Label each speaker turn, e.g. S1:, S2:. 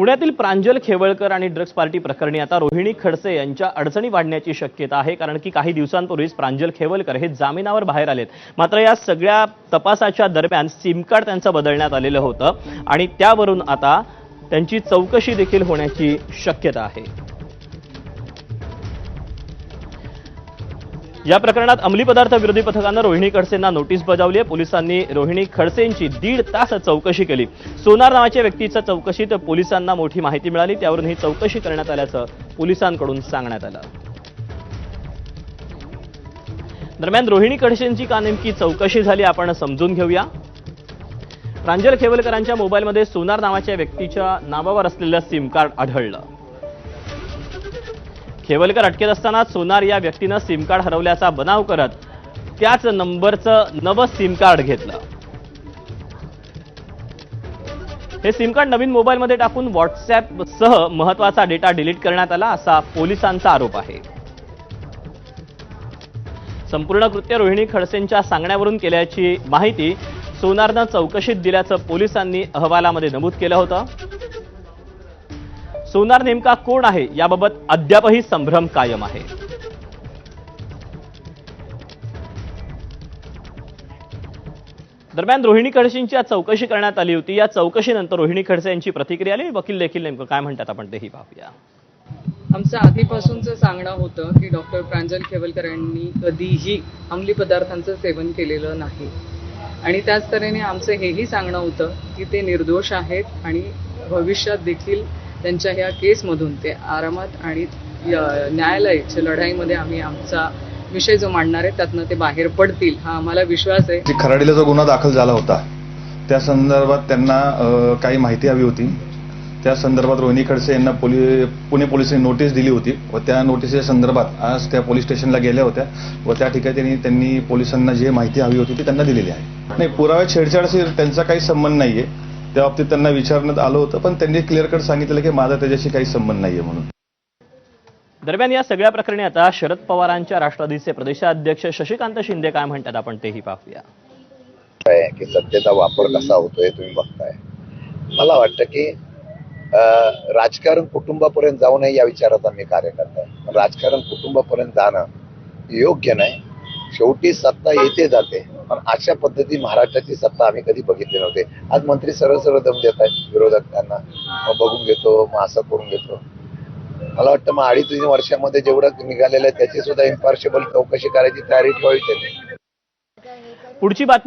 S1: पुण्यातील प्रांजल खेवळकर आणि drugs party प्रकरणी आता रोहिणी खडसे यांच्या अडचणी वाढण्याची शक्यता आहे कारण की काही दिवसांपूर्वीच प्रांजल खेवळकर हे जामिनावर बाहेर आलेत. मात्र या सगळ्या तपासाच्या दरम्यान सिमकार्ड त्यांचं बदलण्यात आलेलं होतं आणि त्यावरून आता त्यांची चौकशी देखील होण्याची शक्यता आहे. या प्रकरणात अंमली पदार्थ विरोधी पथकानं रोहिणी खडसेंना नोटीस बजावली आहे पोलिसांनी रोहिणी खडसेंची दीड तास चौकशी केली. सोनार नावाच्या व्यक्तीच्या चौकशीत पोलिसांना मोठी माहिती मिळाली. त्यावरून ही चौकशी करण्यात आल्याचं पोलिसांकडून सांगण्यात आलं. दरम्यान रोहिणी खडसेंची का नेमकी चौकशी झाली आपण समजून घेऊया. प्रांजल खेवलकरांच्या मोबाईलमध्ये सोनार नावाच्या व्यक्तीच्या नावावर असलेलं सिम कार्ड आढळलं. खेवलकर अटकेत असताना सोनार या व्यक्तीनं सिम कार्ड हरवल्याचा बनाव करत त्याच नंबरचं नवं सिम कार्ड घेतलं. हे सिम कार्ड नवीन मोबाईलमध्ये टाकून व्हॉट्सअप सह महत्त्वाचा डेटा डिलीट करण्यात आला असा पोलिसांचा आरोप आहे. संपूर्ण कृत्य रोहिणी खडसेंच्या सांगण्यावरून केल्याची माहिती सोनारनं चौकशीत दिल्याचं पोलिसांनी अहवालामध्ये नमूद केलं होतं. सोनार नेमका कोण आहे? याबाबत अद्यापही संभ्रम कायम आहे. दरम्यान रोहिणी खडसेंची आज चौकशी करण्यात आली होती. या चौकशीनंतर रोहिणी खडसे यांची प्रतिक्रिया आली. वकील देखील नेमकं काय म्हणतात आपण तेही पाहूया.
S2: आमचं आधीपासूनचं सांगणं होतं की डॉक्टर प्रांजल खेवलकर यांनी कधीही अंमली पदार्थांचं सेवन केलेलं नाही. आणि त्याच तऱ्हेने आमचं हेही सांगणं होतं की ते निर्दोष आहेत आणि भविष्यात देखील त्यांच्या ह्या केसमधून ते आरामात आणि न्यायालयाच्या लढाईमध्ये आम्ही आमचा विषय जो मांडणार आहे त्यातनं ते बाहेर पडतील हा आम्हाला विश्वास आहे.
S3: खराडीला जो गुन्हा दाखल झाला होता त्या संदर्भात त्यांना काही माहिती हवी होती. त्या संदर्भात रोहिणी खडसे यांना पोली पुणे पोलिसांनी नोटीस दिली होती व त्या नोटीसच्या संदर्भात आज त्या पोलीस स्टेशनला गेल्या होत्या व त्या ठिकाणी त्यांनी पोलिसांना जी माहिती हवी होती ती त्यांना दिलेली आहे. नाही पुराव्या छेडछाडशी त्यांचा काही संबंध नाहीये. त्या बाबतीत त्यांना विचारण्यात आलं होतं पण त्यांनी क्लिअर कट सांगितलं की माझा त्याच्याशी काही संबंध नाहीये म्हणून.
S1: दरम्यान या सगळ्या प्रकरणी आता शरद पवारांच्या राष्ट्रवादीचे प्रदेशाध्यक्ष शशिकांत शिंदे काय म्हणतात आपण तेही पाहूया.
S4: की सत्तेचा वापर कसा होतोय तुम्ही बघताय. मला वाटतं की राजकारण कुटुंबापर्यंत जाऊ नये या विचाराचा मी कार्यकर्ता आहे पण राजकारण कुटुंबापर्यंत जाणं योग्य नाही. शेवटी सत्ता येते जाते. पण अशा पद्धती महाराष्ट्राची सत्ता आम्ही कधी बघितली नव्हते. आज मंत्री सरळ सरळ दम देत आहेत विरोधकांना मग बघून घेतो मग असं करून घेतो. मला वाटतं मग अडीच तीन वर्षामध्ये जेवढं निघालेलं आहे त्याची सुद्धा इम्पार्शेबल चौकशी करायची तयारी ठेवायची
S1: पुढची बातमी